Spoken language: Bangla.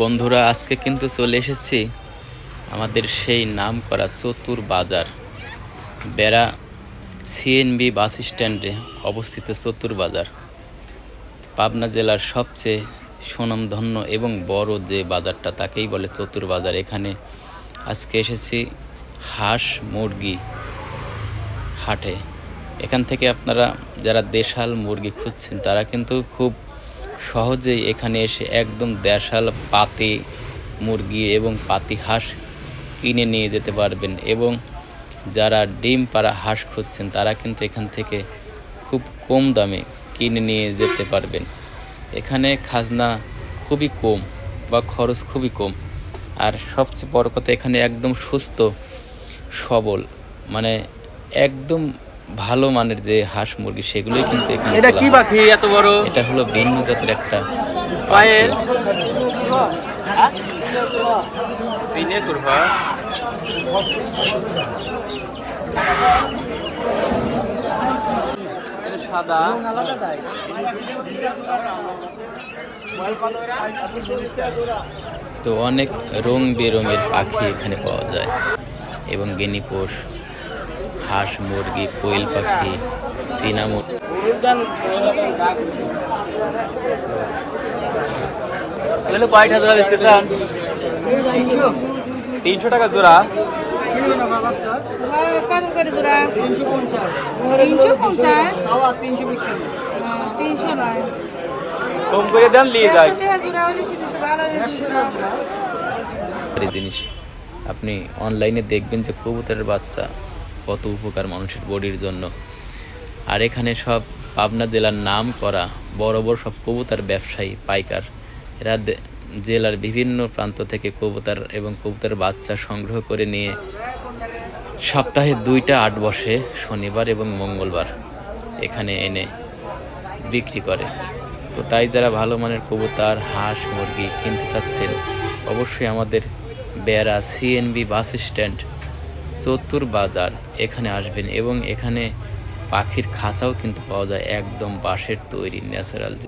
বন্ধুরা, আজকে কিন্তু চলে এসেছি আমাদের সেই নাম করা চতুর বাজার, বেড়া সিএনবি বাস স্ট্যান্ডে অবস্থিত চতুর বাজার। পাবনা জেলার সবচেয়ে সুনামধন্য এবং বড় যে বাজারটা, তাকেই বলে চতুর বাজার। এখানে আজকে এসেছি হাঁস মুরগি হাটে। এখান থেকে আপনারা যারা দেশাল মুরগি খুঁজছেন, তারা কিন্তু খুব সহজেই এখানে এসে একদম দেশাল পাতি মুরগি এবং পাতি হাঁস কিনে নিয়ে যেতে পারবেন এবং যারা ডিম পাড়া হাঁস খুঁজছেন, তারা কিন্তু এখান থেকে খুব কম দামে কিনে নিয়ে যেতে পারবেন। এখানে খাজনা খুবই কম বা খরচ খুবই কম। আর সবচেয়ে বড় কথা, এখানে একদম সুস্থ সবল মানে একদম ভালো মানের যে হাঁস মুরগি সেগুলোই কিন্তু এখানে এটা কি পাখি এত বড়? এটা হলো ভিন্ন জাতের একটা সাদা। তো অনেক রং বেরঙের পাখি এখানে পাওয়া যায় এবং গেনিপোষ হাঁস মুরগি কোয়েল পাখি চীনা মুরগি এগুলো কয়টা জোড়া দেখতে চান? তিনশো টাকা জোড়া। কত করে জোড়া তিনশো পঞ্চাশ তিনশো নয় কম করে দেন নিয়ে যায় জিনিস আপনি অনলাইনে দেখবেন যে কবুতরের বাচ্চা কত উপকার মানুষের বডির জন্য। আর এখানে সব পাবনা জেলার নাম করা বড় বড় সব কবুতার ব্যবসায়ী, পাইকার। এরা জেলার বিভিন্ন প্রান্ত থেকে কবুতার এবং কবুতরের বাচ্চা সংগ্রহ করে নিয়ে সপ্তাহে দুইটা আট বসে, শনিবার এবং মঙ্গলবার এখানে এনে বিক্রি করে। তো তাই যারা ভালো মানের কবুতার, হাঁস, মুরগি কিনতে চাচ্ছেন, অবশ্যই আমাদের বেড়া সিএনবি বাস স্ট্যান্ড চতুর বাজার, এখানে আসবেন এবং এখানে পাখির খাঁচাও কিন্তু পাওয়া যায় একদম বাঁশের তৈরি ন্যাচারাল